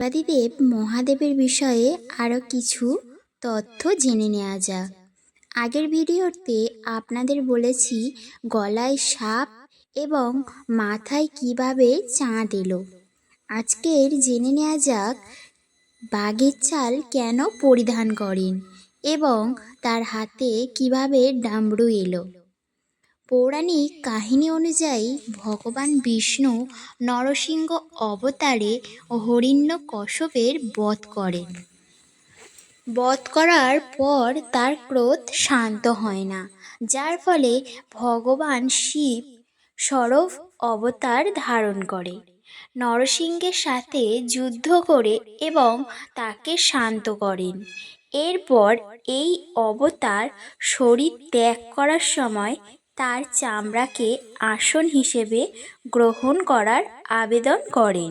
দেবাদিদেব মহাদেবের বিষয়ে আরও কিছু তথ্য জেনে নেওয়া যাক। আগের ভিডিওতে আপনাদের বলেছি, গলায় সাপ এবং মাথায় কীভাবে চাঁদ এলো। আজকের জেনে নেওয়া যাক, বাঘের চাল কেন পরিধান করেন এবং তার হাতে কীভাবে ডামরু এলো। পৌরাণিক কাহিনী অনুযায়ী ভগবান বিষ্ণু নরসিংহ অবতারে হরিণ্যকশ্যপের বধ করেন। বধ করার পর তার ক্রোধ শান্ত হয় না, যার ফলে ভগবান শিব সরব অবতার ধারণ করে। নরসিংহের সাথে যুদ্ধ করে এবং তাকে শান্ত করেন। এরপর এই অবতার শরীর ত্যাগ করার সময় তার চামড়াকে আসন হিসেবে গ্রহণ করার আবেদন করেন।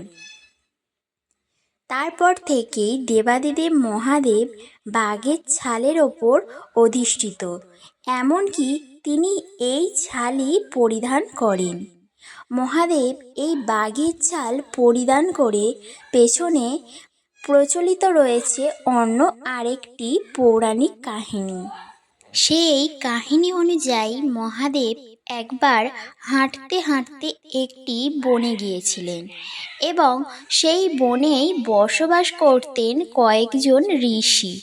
তারপর থেকেই দেবাদিদেব মহাদেব বাঘের ছালের ওপর অধিষ্ঠিত, এমনকি তিনি এই ছালই পরিধান করেন। মহাদেব এই বাঘের ছাল পরিধান করে পেছনে প্রচলিত রয়েছে অন্য আরেকটি পৌরাণিক কাহিনী। সেই কাহিনী অনুযায়ী মহাদেব একবার হাঁটতে হাঁটতে একটি বনে গিয়েছিলেন এবং সেই বনেই বসবাস করতেন কয়েকজন ঋষি,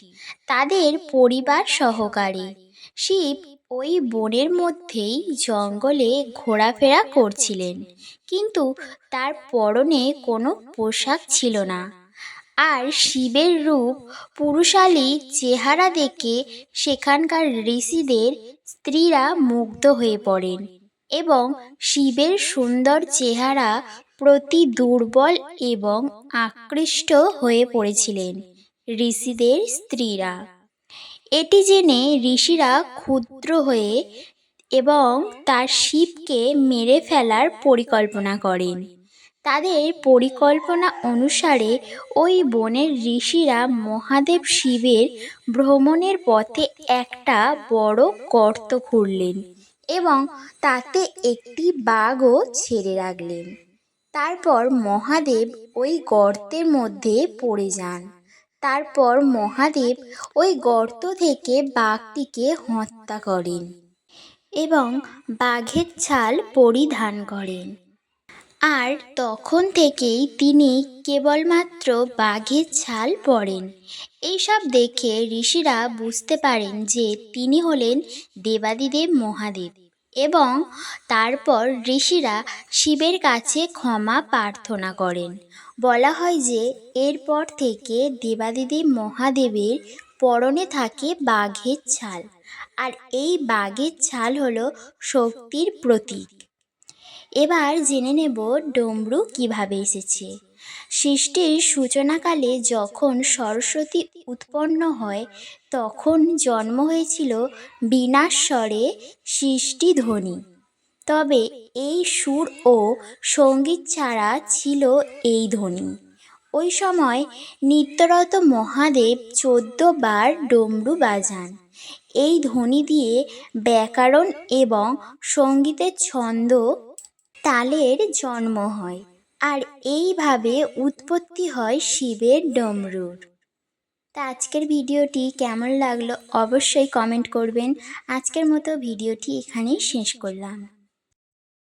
তাদের পরিবার সহকারে। শিব ওই বনের মধ্যেই জঙ্গলে ঘোরাফেরা করছিলেন, কিন্তু তার পরনে কোনো পোশাক ছিল না। আর শিবের রূপ পুরুষালী চেহারা দেখে সেখানকার ঋষিদের স্ত্রীরা মুগ্ধ হয়ে পড়েন এবং শিবের সুন্দর চেহারা প্রতি দুর্বল এবং আকৃষ্ট হয়ে পড়েছিলেন ঋষিদের স্ত্রীরা। এটি জেনে ঋষিরা ক্ষুদ্র হয়ে এবং তার শিবকে মেরে ফেলার পরিকল্পনা করেন। তাদের পরিকল্পনা অনুসারে ওই বনের ঋষিরা মহাদেব শিবের ভ্রমণের পথে একটা বড় গর্ত খুঁড়লেন এবং তাতে একটি বাঘও ছেড়ে রাখলেন। তারপর মহাদেব ওই গর্তের মধ্যে পড়ে যান। তারপর মহাদেব ওই গর্ত থেকে বাঘটিকে হত্যা করেন এবং বাঘের ছাল পরিধান করেন। আর তখন থেকেই তিনি কেবলমাত্র বাঘের ছাল পরেন এইসব দেখে ঋষিরা বুঝতে পারেন যে তিনি হলেন দেবাদিদেব মহাদেব এবং তারপর ঋষিরা শিবের কাছে ক্ষমা প্রার্থনা করেন। বলা হয় যে এরপর থেকে দেবাদিদেব মহাদেবের পরনে থাকে বাঘের ছাল। আর এই বাঘের ছাল হলো শক্তির প্রতীক। এবার জেনে নেব ডমরু কীভাবে এসেছে। সৃষ্টির সূচনাকালে যখন সরস্বতী উৎপন্ন হয়, তখন জন্ম হয়েছিল বিনাশ্বরে সৃষ্টিধ্বনি। তবে এই সুর ও সংগীত ছাড়া ছিল এই ধ্বনি। ওই সময় নিত্যরত মহাদেব চোদ্দ বার ডমরু বাজান। এই ধ্বনি দিয়ে ব্যাকরণ এবং সঙ্গীতের ছন্দ তালের জন্ম হয় আর এইভাবে উৎপত্তি হয় শিবের ডমরুর। তা আজকের ভিডিওটি কেমন লাগল অবশ্যই কমেন্ট করবেন। আজকের মতো ভিডিওটি এখানেই শেষ করলাম।